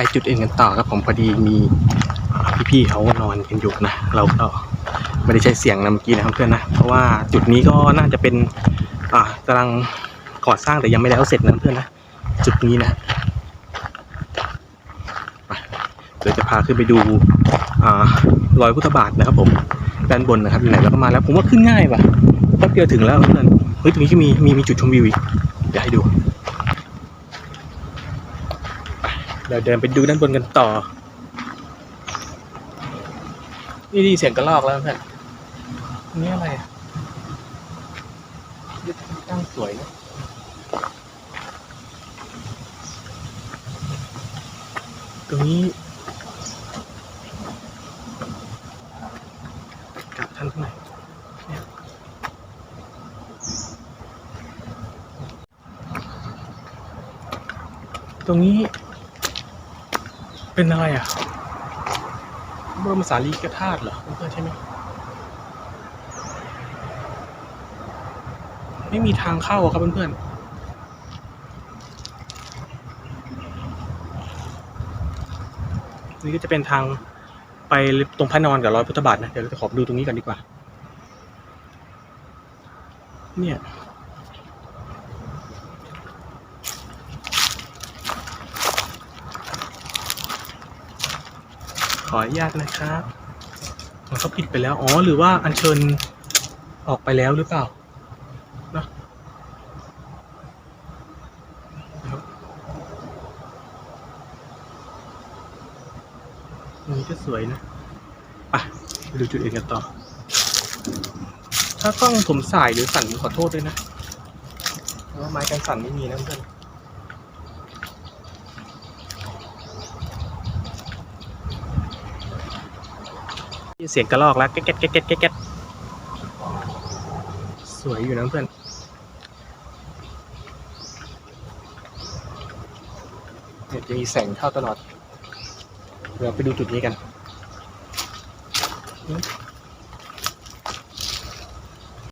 ไปจุดอื่นกันต่อครับผมพอดีมีพี่ๆเขานอนกันอยู่นะ เราก็ไม่ได้ใช้เสียงนะเมื่อกี้นะครับเพื่อนนะเพราะว่าจุดนี้ก็น่าจะเป็นอ่ากำลังก่อสร้างแต่ยังไม่แล้วเสร็จนะเพื่อนนะจุดนี้นะเดี๋ยวจะพาขึ้นไปดูอ่ารอยพุทธบาทนะครับ ผมด้านบนนะครับไหนเราก็มาแล้วผมว่าขึ้นง่ายว่ะแป๊บเดียวถึงแล้วเพื่อนเฮ้ยตรงนี้ก็มีมีมีจุดชมวิวอีกเดี๋ยวให้ดู เดี๋ยวเดินไปดูด้านบนกันต่อ นี่ดีเสียงกระลอกแล้วเพื่อนอันนี่อะไรอะยึดตั้งสวยนะตรงนี้กลับท่านข้างในตรงนี้ เป็นอะไรอะบรมสารีกธาตุเหรอเพื่อนใช่ไหมไม่มีทางเข้าอะครับเพื่อนๆนี่ก็จะเป็นทางไปตรงพระนอนกับรอยพุทธบาทนะ เดี๋ยวเราจะขอดูตรงนี้กันดีกว่า เนี่ย ขออนุญาตนะครับมันเขาปิดไปแล้ว อ๋อ หรือว่าอัญเชิญออกไปแล้วหรือเปล่านะอันนี้ก็สวยนะไปดูจุดอื่นกันต่อ ถ้ากล้องผมสายหรือสั่นขอโทษด้วยนะเพราะว่าไม้กันสั่นไม่มีนะเพื่อน เสียงกระลอกแล้วแก๊กแก๊กแก๊กแก๊กแก๊กแก๊กสวยอยู่นะเพื่อนเนี่ยจะมีแสงเข้าตลอดเดี๋ยวไปดูจุดนี้กัน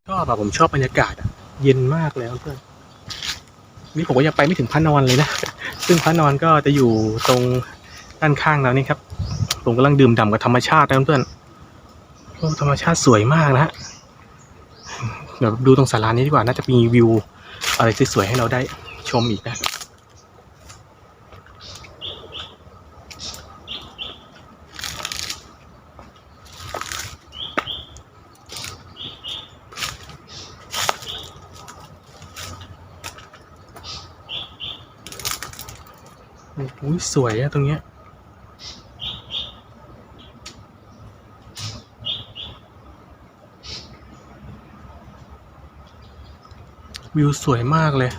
ชอบอะผมชอบบรรยากาศอะเย็นมากเลยเพื่อนนี่ผมก็ยังไปไม่ถึงพระนอนเลยนะ ซึ่งพระนอนก็จะอยู่ตรงด้านข้างเรานี่ครับ ผมกำลังดื่มด่ำกับธรรมชาตินะเพื่อน โอ้ธรรมชาติสวยมากนะฮะเดี๋ยวดูตรงศาลานี้ดีกว่า น่าจะมีวิว อะไรสวยๆให้เราได้ชมอีกนะโอ้ยสวยอะตรงเนี้ย วิวสวยมากเลย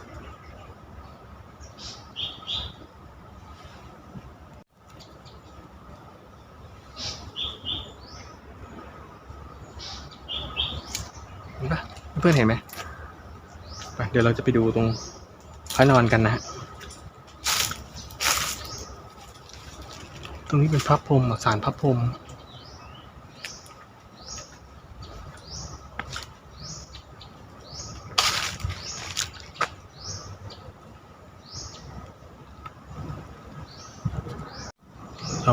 เห็นปะเพื่อนเห็นไหมไปเดี๋ยวเราจะไปดูตรงพระนอนกันนะฮะ ตรงนี้เป็นพระพรหมอสารพระพรหม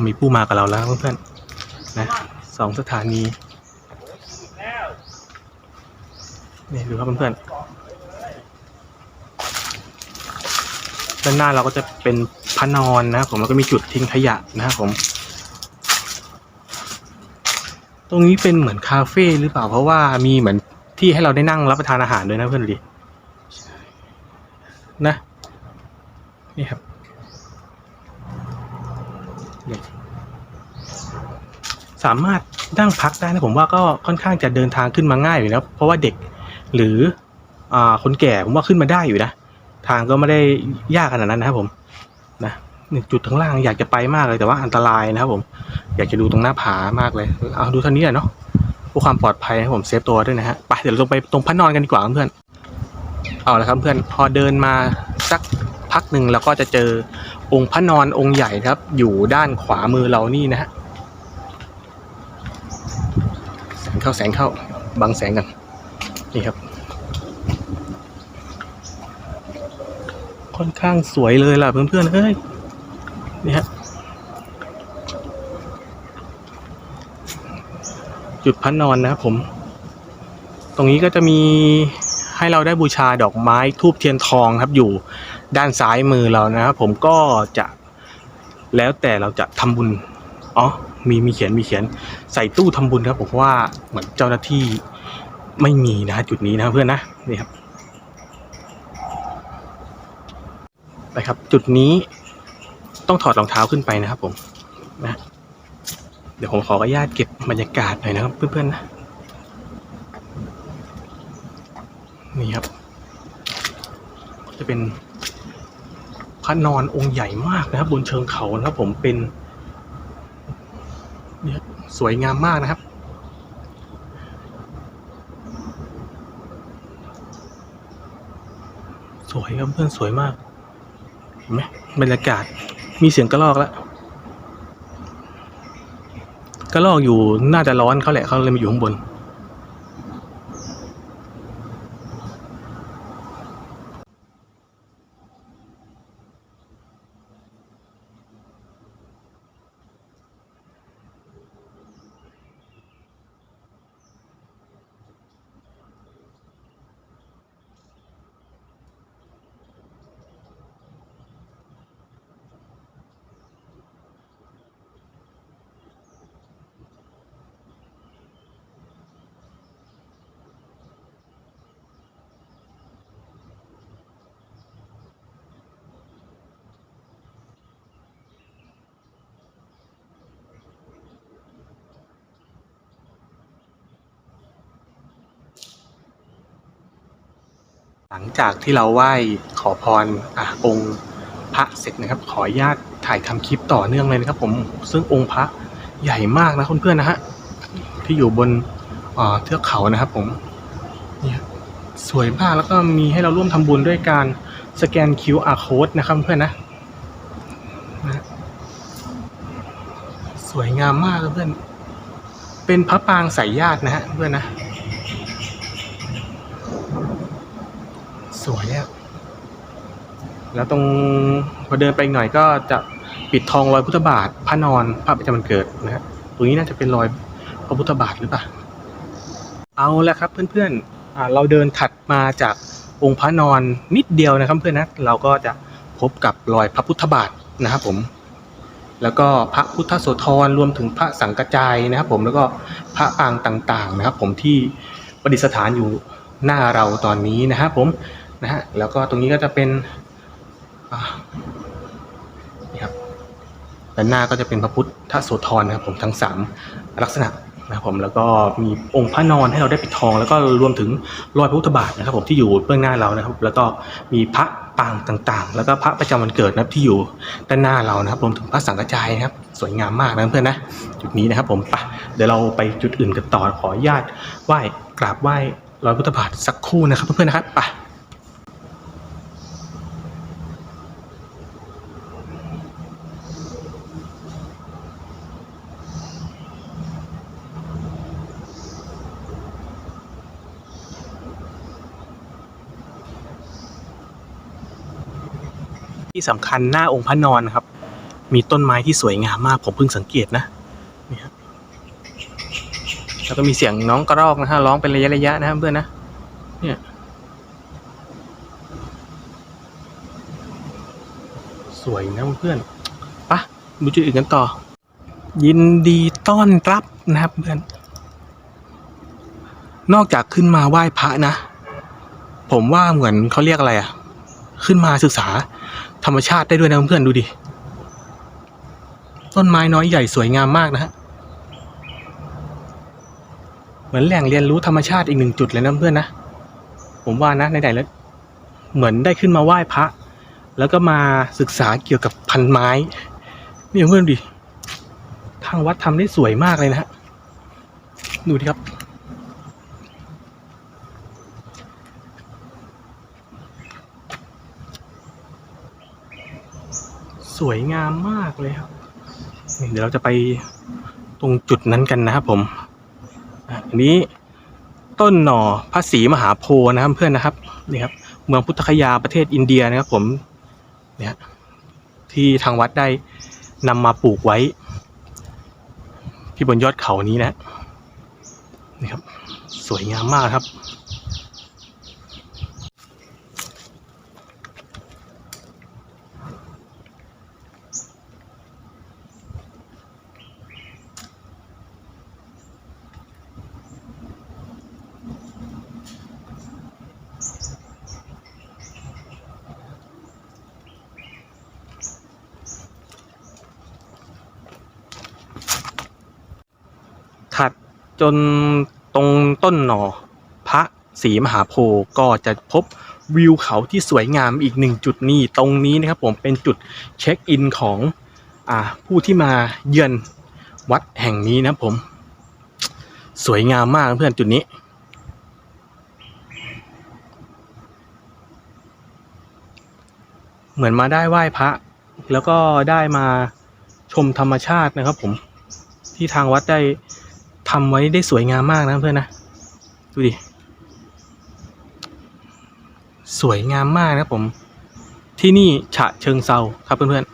มีผู้มากับเราแล้วเพื่อนๆนะสองสถานีนี่ดูครับเพื่อนๆด้านหน้าเราก็จะเป็นพระนอนนะครับผมแล้วก็มีจุดทิ้งขยะนะครับผม ตรงนี้เป็นเหมือนคาเฟ่หรือเปล่าเพราะว่ามีเหมือนที่ให้เราได้นั่งรับประทานอาหารด้วยนะเพื่อนดินะนี่ครับ สามารถนั่งพักได้นะผมว่าก็ค่อนข้างจะเดินทางขึ้นมาง่ายอยู่นะเพราะว่าเด็กหรืออคนแก่ผมว่าขึ้นมาได้อยู่นะทางก็ไม่ได้ยากขนาดนั้นนะครับผมนะจุดข้างล่างอยากจะไปมากเลยแต่ว่าอันตรายนะครับผม อยากจะดูตรงหน้าผามากเลยเอาดูเท่านี้แหละเนาะเพื่อความปลอดภัยให้ผมเซฟตัวด้วยนะฮะไปเดี๋ยวลงไปตรงพระนอนกันดีกว่าเพื่อนเอาละครับเพื่อนพอเดินมาสักพักหนึ่งเราก็จะเจอองค์พระนอนองค์ใหญ่ครับ อยู่ด้านขวามือเรานี่นะฮะ เข้าแสงเข้าบังแสงกันนี่ครับ ค่อนข้างสวยเลยล่ะเพื่อนๆเอ้ยนี่ฮะจุดพันนอนนะครับผม ตรงนี้ก็จะมีให้เราได้บูชาดอกไม้ทูบเทียนทองครับอยู่ด้านซ้ายมือเรานะครับผมก็จะแล้วแต่เราจะทำบุญอ๋อ มีมีเขียนมีเขียนใส่ตู้ทำบุญครับผมเพราะว่าเหมือนเจ้าหน้าที่ไม่มีนะจุดนี้นะเพื่อนนะนี่ครับไปครับ จุดนี้ต้องถอดรองเท้าขึ้นไปนะครับผมนะเดี๋ยวผมขออนุญาตเก็บบรรยากาศหน่อยนะครับ เพื่อนๆนะนี่ครับ จะเป็นพระนอนองค์ใหญ่มากนะครับ บนเชิงเขานะครับผมเป็น เนี่ยสวยงามมากนะครับ สวยครับเพื่อนสวยมาก เห็นไหมบรรยากาศมีเสียงกระรอกแล้วกระรอกอยู่น่าจะร้อนเขาแหละเขาเลยมาอยู่ข้างบน หลังจากที่เราไหว้ขอพรอองค์พระเสร็จนะครับ ขออนุญาตถ่ายทำคลิปต่อเนื่องเลยนะครับ ผมซึ่งองค์พระใหญ่มากนะเพื่อนๆนะฮะที่อยู่บนเทือกเขานะครับ ผมนี่สวยมากแล้วก็มีให้เราร่วมทำบุญด้วยการสแกน QR code นะครับเพื่อนนะนะสวยงามมากเพื่อนเป็นพระปางสายญาตินะฮะเพื่อนนะ สวยอะ แล้วตรงพอเดินไปอีกหน่อยก็จะปิดทองรอยพุทธบาทพระนอนพระประจำวันเกิดนะฮะตรงนี้น่าจะเป็นรอยพระพุทธบาทหรือเปล่าเอาละครับเพื่อนๆเราเดินถัดมาจากองค์พระนอนนิดเดียวนะครับเพื่อนนะเราก็จะพบกับรอยพระพุทธบาทนะครับผม แล้วก็พระพุทธโสธรรวมถึงพระสังกจายนะครับผมแล้วก็พระปางต่างๆนะครับ ผมที่ประดิษฐานอยู่หน้าเราตอนนี้นะครับผมนะฮะแล้วก็ตรงนี้ก็จะเป็นอ่านี่ครับ ด้านหน้าก็จะเป็นพระพุทธโสธรนะครับผมทั้งสามลักษณะนะครับผมแล้วก็มีองค์พระนอนให้เราได้ปิดทอง แล้วก็รวมถึงรอยพระพุทธบาทนะครับผมที่อยู่เบื้องหน้าเรานะครับ แล้วก็มีพระปางต่างๆ แล้วก็พระประจำวันเกิดนะครับที่อยู่ด้านหน้าเรานะครับรวมถึงพระสังฆจายนะครับ สวยงามมากนะเพื่อนนะจุดนี้นะครับผมไปเดี๋ยวเราไปจุดอื่นกันต่อขออนุญาตไหว้กราบไหว้รอยพุทธบาทสักครู่นะครับเพื่อนๆนะครับไป ที่สำคัญหน้าองค์พระนอนครับ มีต้นไม้ที่สวยงามมาก ผมเพิ่งสังเกตนะนี่ครับแล้วก็มีเสียงน้องกระรอกนะฮะร้องเป็นระยะระยะๆนะครับเพื่อนนะเนี่ยสวยนะเพื่อนปะดูจุดอื่นกันต่อ ยินดีต้อนรับนะครับเพื่อน นอกจากขึ้นมาไหว้พระนะ ผมว่าเหมือนเขาเรียกอะไรอะขึ้นมาศึกษา ธรรมชาติได้ด้วยนะเพื่อนๆดูดิ ต้นไม้น้อยใหญ่สวยงามมากนะฮะ เหมือนแหล่งเรียนรู้ธรรมชาติอีกหนึ่งจุดเลยนะเพื่อนนะ ผมว่านะในไหนแล้วเหมือนได้ขึ้นมาไหว้พระ แล้วก็มาศึกษาเกี่ยวกับพันไม้ นี่เพื่อนดิ ทางวัดทำได้สวยมากเลยนะฮะ ดูดิครับ สวยงามมากเลยครับ เดี๋ยวเราจะไปตรงจุดนั้นกันนะครับผมอันนี้ต้นหน่อพระศรีมหาโพธิ์นะครับเพื่อนนะครับนี่ครับ เมืองพุทธคยาประเทศอินเดียนะครับผมเนี่ยที่ทางวัดได้นำมาปลูกไว้ ที่บนยอดเขานี้นะนี่ครับ สวยงามมากครับ ถัด จนตรงต้นหนอพระศรีมหาโพธิ์ก็จะพบวิวเขาที่สวยงามอีกหนึ่งจุดนี่ตรงนี้นะครับผมเป็นจุดเช็คอินของอ่าผู้ที่มาเยือนวัดแห่งนี้นะผมสวยงามมากเพื่อนจุดนี้ เหมือนมาได้ไหว้พระ แล้วก็ได้มาชมธรรมชาตินะครับผมที่ทางวัดได้ ทำไว้ได้สวยงามมากนะเพื่อนนะ ดูดิ สวยงามมากนะผม ที่นี่ฉะเชิงเซาครับเพื่อนๆ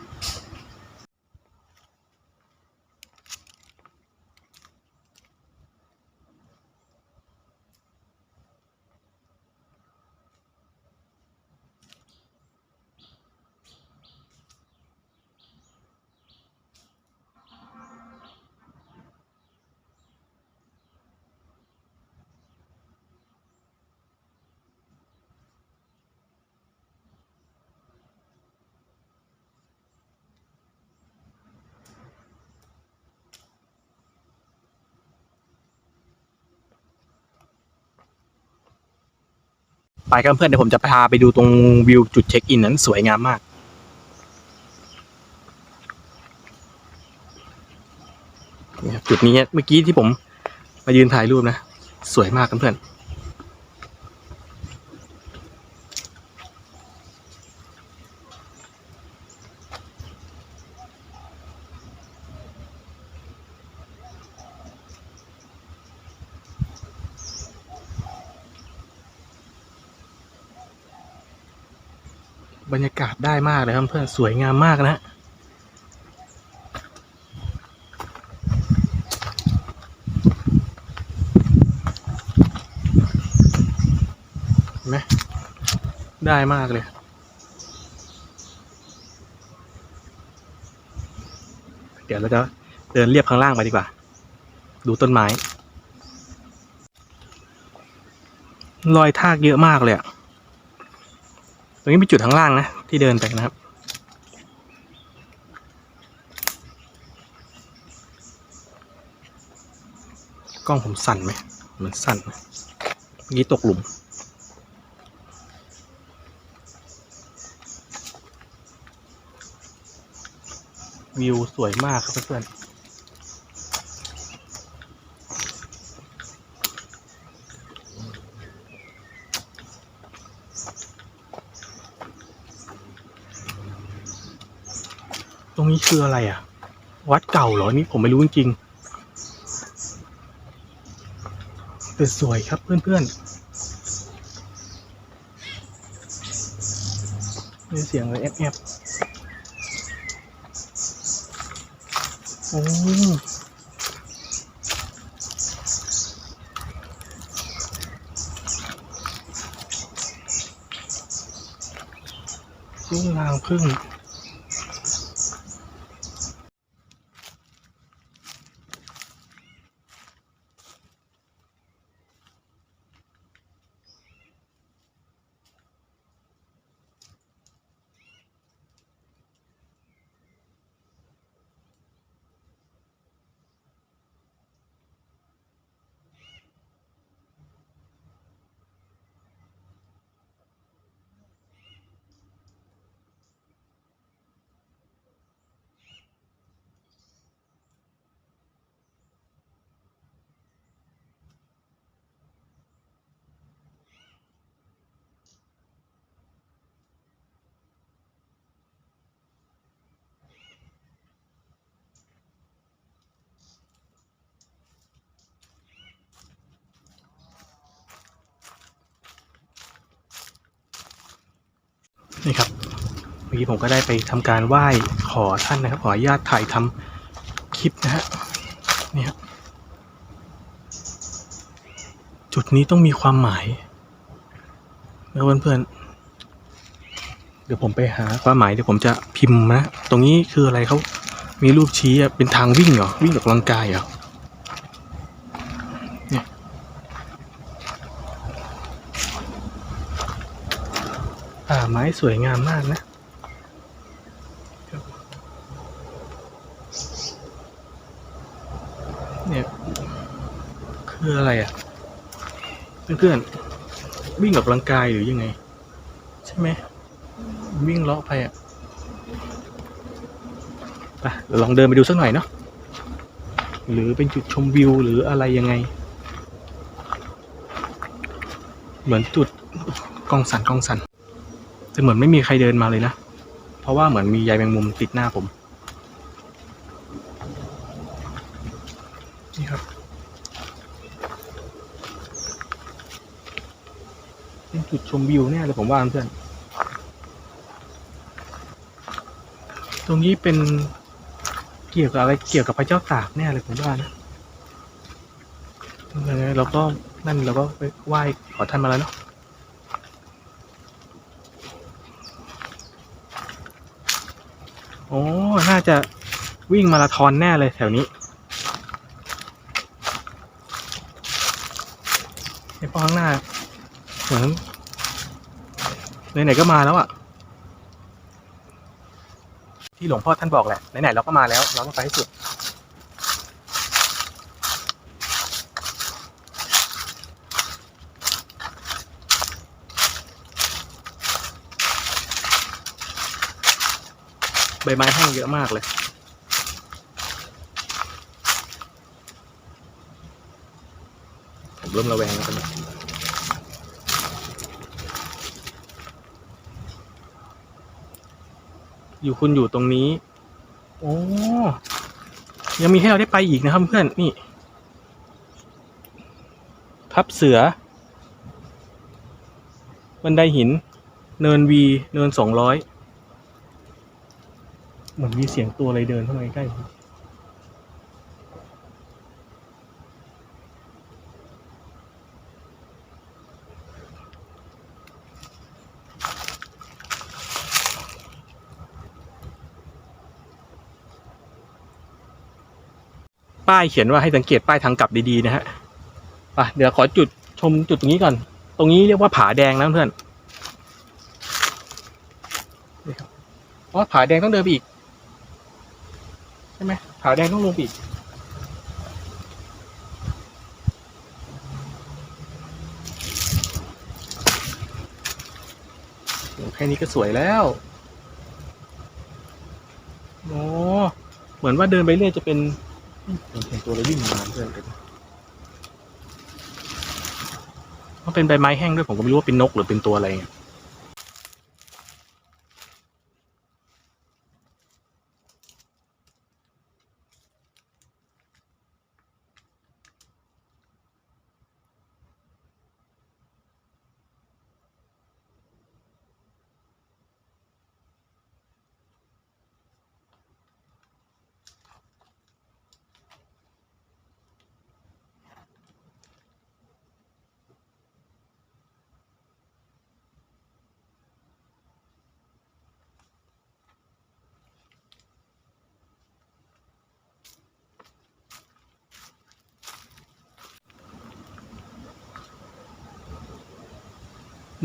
ไปกันเพื่อนเดี๋ยวผมจะพาไปดูตรงวิวจุดเช็คอินนั้นสวยงามมากนะจุดนี้เมื่อกี้ที่ผมมายืนถ่ายรูปนะ สวยมากครับเพื่อน บรรยากาศได้มากเลยครับเพื่อนสวยงามมากนะฮะเห็นไหมได้มากเลยเดี๋ยวเราจะเดินเรียบข้างล่างไปดีกว่า ดูต้นไม้ รอยทากเยอะมากเลยอะ ตรงนี้เป็นจุดข้างล่างนะ ที่เดินไปนะครับ กล้องผมสั่นไหมเหมือนสั่นนะเมื่อกี้ตกหลุม วิวสวยมากครับเพื่อนๆ นี้คืออะไรอะ วัดเก่าเหรอนี่ผมไม่รู้จริงๆแต่สวยครับเพื่อนๆมีเสียงอะไรแอบๆโอ้ลูกนางพึ่ง นี่ครับเมื่อกี้ผมก็ได้ไปทำการไหว้ขอท่านนะครับ ขออนุญาตถ่ายทำคลิปนะฮะนี่ครับจุดนี้ต้องมีความหมายนะเพื่อนๆเดี๋ยวผมไปหาความหมายเดี๋ยวผมจะพิมพ์นะ ตรงนี้คืออะไรเขามีรูปชี้เป็นทางวิ่งเหรอวิ่งออกกำลังกายเหรอ เนี่ย ป่าไม้สวยงามมากนะเนี่ยคืออะไรอะ เพื่อนๆวิ่งออกกำลังกายหรือยังไง ใช่ไหมวิ่งเลาะไปอะไปลองเดินไปดูสักหน่อยเนาะหรือเป็นจุดชมวิวหรืออะไรยังไง เหมือนจุดกองสันกองสัน แต่เหมือนไม่มีใครเดินมาเลยนะ เพราะว่าเหมือนมีใยแมงมุมติดหน้าผม นี่ครับเป็นจุดชมวิวแน่เลยผมว่าเพื่อน ตรงนี้เป็นเกี่ยวกับอะไรเกี่ยวกับพระเจ้าตากแน่เลยผมว่านะยังไงเราก็นั่นเราก็ไปไหว้ขอท่านมาแล้วเนาะ โอ้ น่าจะวิ่งมาราธอนแน่เลยแถวนี้ไอ้ป้องหน้าเหมือนไหนๆก็มาแล้วอะที่หลวงพ่อท่านบอกแหละไหนๆเราก็มาแล้ว เราก็ไปให้สุด ใบไม้แห้งเยอะมากเลย ผมเริ่มระแวงแล้วกันนะอยู่คุณอยู่ตรงนี้ โอ้ยังมีให้เราได้ไปอีกนะครับเพื่อน นี่ พับเสือ บันไดหิน เนินวี เนินสองร้อย เหมือนมีเสียงตัวอะไรเดินเข้ามาใกล้ผมป้ายเขียนว่าให้สังเกตป้ายทางกลับดีๆนะฮะอะเดี๋ยวขอจุดชมจุดตรงนี้ก่อน ตรงนี้เรียกว่าผาแดงนะเพื่อนนี่ครับอ๋อผาแดงต้องเดินไปอีก ใช่ไหมผาแดงต้องลงปอีกแค่นี้ก็สวยแล้วโอ้เหมือนว่าเดินไปเรื่อยจะเป็นเห็นตัวอะไรวิ่งมาเพื่อนกันมันเป็นใบไม้แห้งด้วยผมก็ไม่รู้ว่าเป็นนกหรือเป็นตัวอะไร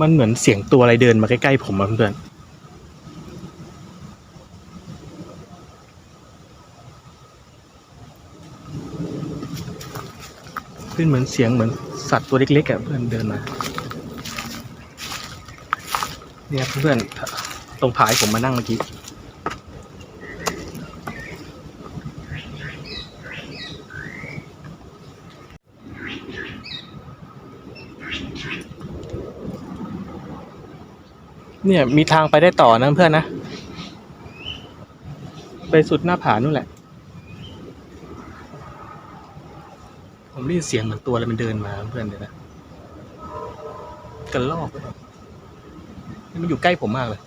มันเหมือนเสียงตัวอะไรเดินมาใกล้ๆผมอะเพื่อนเป็นเหมือนเสียงเหมือนสัตว์ตัวเล็กๆอะเพื่อนเดินมา เนี่ยเพื่อนตรงผายผมมานั่งเมื่อกี้ เนี่ยมีทางไปได้ต่อนะเพื่อนนะ ไปสุดหน้าผานู่นแหละ ผมได้ยินเสียงเหมือนตัวอะไรมันเดินมาเพื่อนเดี๋ยวนะกระลอกนี่มันอยู่ใกล้ผมมากเลย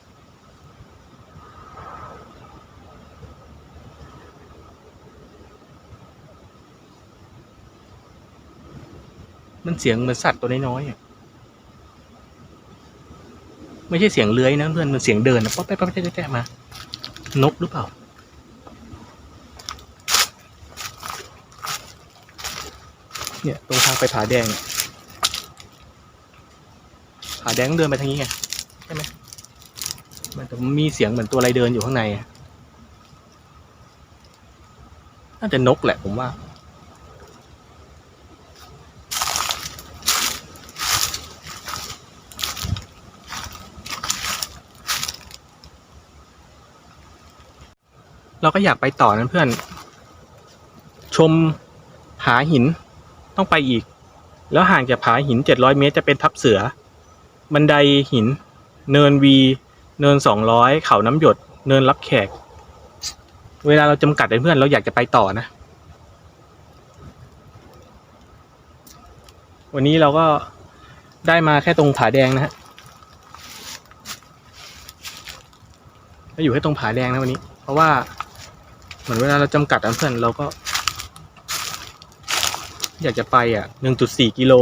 มันเสียงเหมือนสัตว์ตัวน้อยๆอะ ไม่ใช่เสียงเลื้อยนะเพื่อนมันเสียงเดินนะป๊อปแป๊ะป๊อปแป๊ะแป๊ะมา นกหรือเปล่า เนี่ยตรงทางไปผาแดงผาแดงเดินไปทางนี้ไงใช่ไหมมันจะมีเสียงเหมือนตัวอะไรเดินอยู่ข้างในน่าจะนกแหละผมว่า เราก็อยากไปต่อนะเพื่อน ชมผาหินต้องไปอีก แล้วห่างจากผาหิน 700 เมตรจะเป็นทับเสือ บันไดหิน เนินวี เนิน 200 เขาน้ำหยด เนินรับแขก เวลาเราจำกัดเพื่อนเราอยากจะไปต่อนะ วันนี้เราก็ได้มาแค่ตรงผาแดงนะฮะเราอยู่แค่ตรงผาแดงนะวันนี้ เพราะว่า มือนเวลาเราจำกัดอะเพื่อนเราก็ อยากจะไปอะหนึ่งจุดสี่กิโล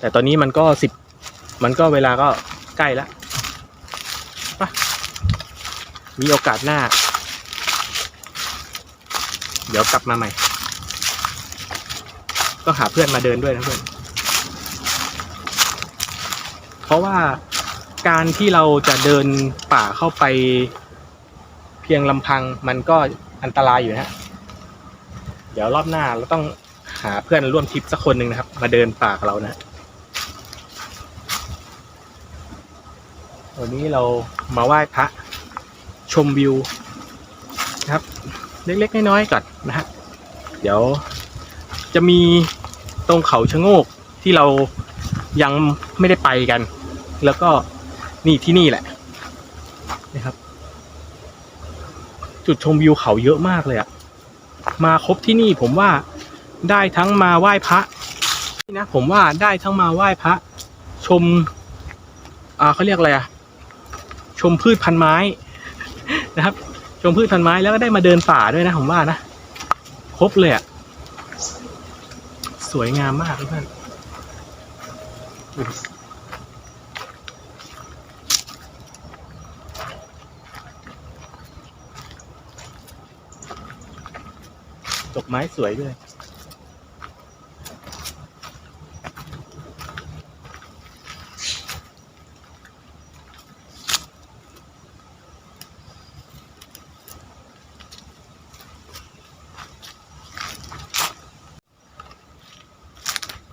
แต่ตอนนี้มันก็สิบมันก็เวลาก็ใกล้ละไปมีโอกาสหน้า เดี๋ยวกลับมาใหม่ต้องหาเพื่อนมาเดินด้วยนะเพื่อน เพราะว่าการที่เราจะเดินป่าเข้าไป พียงลำพังมันก็อันตรายอยู่นะฮะเดี๋ยวรอบหน้าเราต้องหาเพื่อนร่วมทริปสักคนหนึ่งนะครับ มาเดินป่ากับเรานะวันนี้เรามาไหว้พระชมวิวนะครับ เล็กๆน้อยๆก่อนนะฮะเดี๋ยวจะมีตรงเขาชะโงกที่เรายังไม่ได้ไปกัน แล้วก็นี่ที่นี่แหละนะครับ จุดชมวิวเขาเยอะมากเลยอะมาครบที่นี่ผมว่าได้ทั้งมาไหว้พระนี่นะผมว่าได้ทั้งมาไหว้พระ ชม อ่าเขาเรียกอะไรอะชมพืชพันไม้นะครับ ชมพืชพันไม้แล้วก็ได้มาเดินป่าด้วยนะผมว่านะครบเลยอะสวยงามมากเพื่อน ดอกไม้สวยด้วย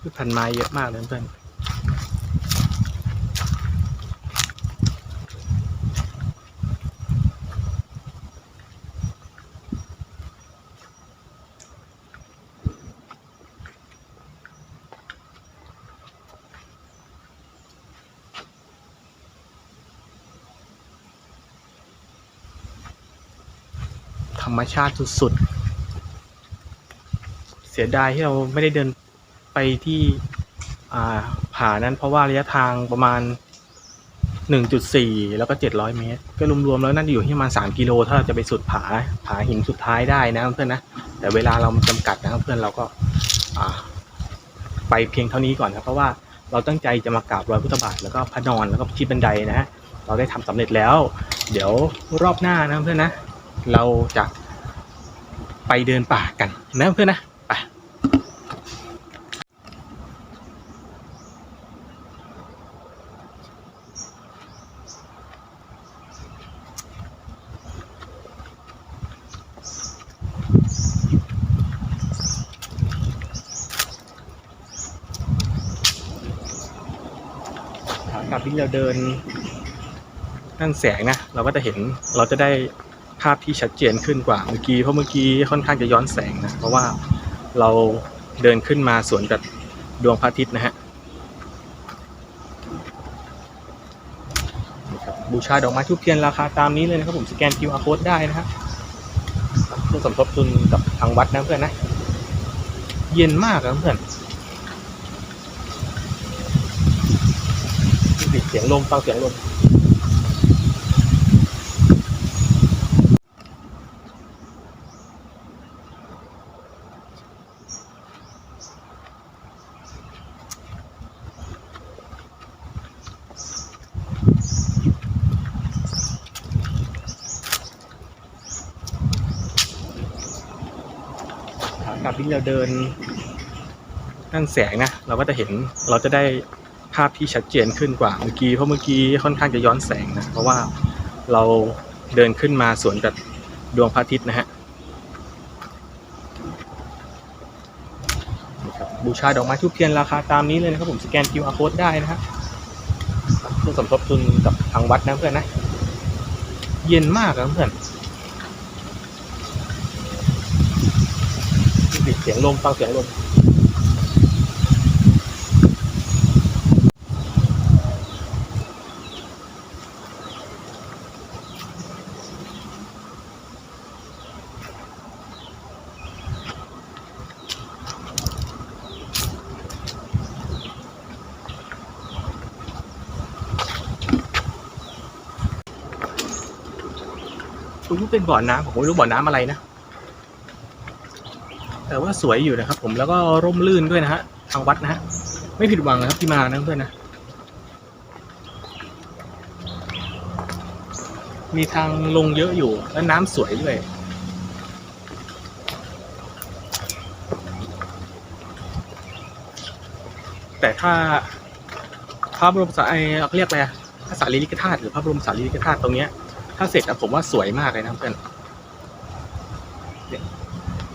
พืชพันไม้เยอะมากเลยเพื่อน รรมชาติสุดๆ เสียดายที่เราไม่ได้เดินไปที่ผานั้นเพราะว่าระยะทางประมาณ 1.4 แล้วก็ 700 เมตร ก็รวมๆแล้วน่าจะอยู่ที่ประมาณ 3 กิโล ถ้าเราจะไปสุดผาผาหินสุดท้ายได้นะเพื่อนนะ แต่เวลาเรามันจำกัดนะเพื่อนเราก็ไปเพียงเท่านี้ก่อนครับเพราะว่าเราตั้งใจจะมากราบรอยพุทธบาทแล้วก็พระนอนแล้วก็ชิดบันไดนะฮะเราได้ทำสำเร็จแล้ว เดี๋ยวรอบหน้านะเพื่อนนะ เราจะ ไปเดินป่ากันนะเพื่อนนะไปกลับที่เราเดินนั่นแสงนะ เราก็จะเห็นเราจะได้ ภาพที่ชัดเจนขึ้นกว่าเมื่อกี้เพราะเมื่อกี้ค่อนข้างจะย้อนแสงนะเพราะว่าเราเดินขึ้นมาสวนกับดวงพระอาทิตย์นะฮะบูชาดอกไม้ทุกเทียนราคาตามนี้เลยนะครับผมสแกน QR code ได้นะฮะเพื่อสมทบทุนกับทางวัดนะเพื่อนนะ เย็นมากนะเพื่อนปิดเสียงลมฟังเสียงลมามที่เราเดินนั่นแสงนะเราก็จะเห็นเราจะได้ภาพที่ชัดเจนขึ้นกว่าเมื่อกี้เพราะเมื่อกี้ค่อนข้างจะย้อนแสงนะเพราะว่าเราเดินขึ้นมาสวนกับดวงพระอาทิตย์นะฮะบูชาดอกไม้ทุกเทียนราคาตามนี้เลยนะครับผมสแกน QR code ได้นะฮะเพื่อสมทบทุนกับทางวัดนะเพื่อนนะ เย็นมากนะเพื่อนปิดเสียงลมฟังเสียงลมคุณรู้เป็นบ่อน้ำผมไม่รู้บ่อน้ำอะไรนะ ว่าสวยอยู่นะครับ ผมแล้วก็ร่มรื่นด้วยนะฮะทางวัดนะฮะไม่ผิดหวังนะครับที่มานะเพื่อนนะมีทางลงเยอะอยู่แล้วน้ำสวยด้วยแต่ถ้าพระบรมสารีเขาเรียกอะไรพระสารีริกธาตุหรือพระบรมสารีริกธาตุตรงเนี้ย ถ้าเสร็จอะผมว่าสวยมากเลยนะเพื่อน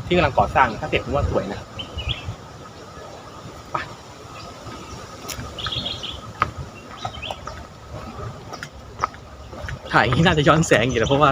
ที่กำลังก่อสร้างถ้าเสร็จผมว่าสวยนะไปถ่ายอย่างนี้น่าจะย้อนแสงอยู่แล้วเพราะว่า